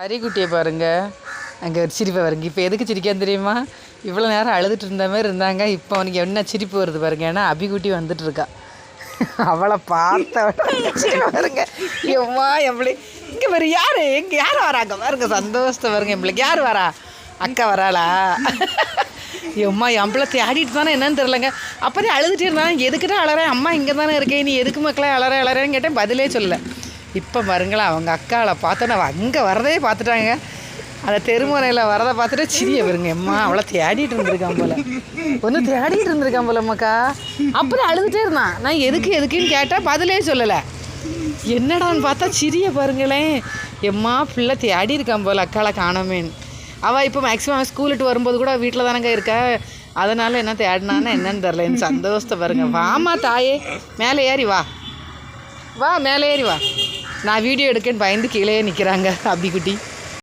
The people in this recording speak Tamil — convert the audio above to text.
ஹரிக்குட்டியை பாருங்க. அங்கே ஒரு சிரிப்பை பாருங்க இப்போ எதுக்கு சிரிக்கான்னு தெரியுமா? இவ்வளோ நேரம் அழுதுட்டு இருந்த மாதிரி இருந்தாங்க. இப்போ அவனுக்கு என்ன சிரிப்பு வருது பாருங்க. ஏன்னா அபிக்குட்டி வந்துட்டு இருக்கா. அவளை பார்த்த பாருங்க எம்மா எப்படி இங்கே பாரு யார்? எங்கே யார் வராங்க பாருங்க சந்தோஷத்தை பாருங்க. எம்பளுக்கு யார் வரா? அக்கா வராளா? எம்மா எம்பளை தேடிட்டு தானே என்னன்னு தெரிலங்க அப்போதே அழுதுகிட்டே இருந்தாங்க. எதுக்குடா அழறேன்? அம்மா இங்கே தானே இருக்கேன் நீ எதுக்கு மக்களே அழற அழறேன்னு கேட்டேன். பதிலே சொல்லலை. இப்போ பாருங்களேன் அவங்க அக்காவை பார்த்தோன்னே அவள் அங்கே வரதே பார்த்துட்டாங்க. அந்த தெருமுறையில் வரதை பார்த்துட்டு சிரிய வருங்க அம்மா அவ்வளோ தேடிட்டு இருந்திருக்கான் போல. ஒன்று தேடிட்டு இருந்திருக்கான் போல அம்மாக்கா அப்புறம் அழுதுகிட்டே இருந்தான். நான் எதுக்கு எதுக்குன்னு கேட்டால் பதிலே சொல்லலை. என்னடான்னு பார்த்தா சிரிய பாருங்களேன். எம்மா பிள்ளை தேடி இருக்கான் போல அக்காளை காணோமேன்னு. அவள் இப்போ மேக்ஸிமம் ஸ்கூலுட்டு விட்டு வரும்போது கூட வீட்டில் தானங்க இருக்கா? அதனால் என்ன தேடினான்னு என்னன்னு தெரில எனக்கு சந்தோஷத்தை பாருங்க. வாமா தாயே மேலே ஏறி வா. வா மேலே ஏறி வா. நான் வீடியோ எடுக்கன்னு பயந்து கீழே நிற்கிறாங்க அபிக்குட்டி.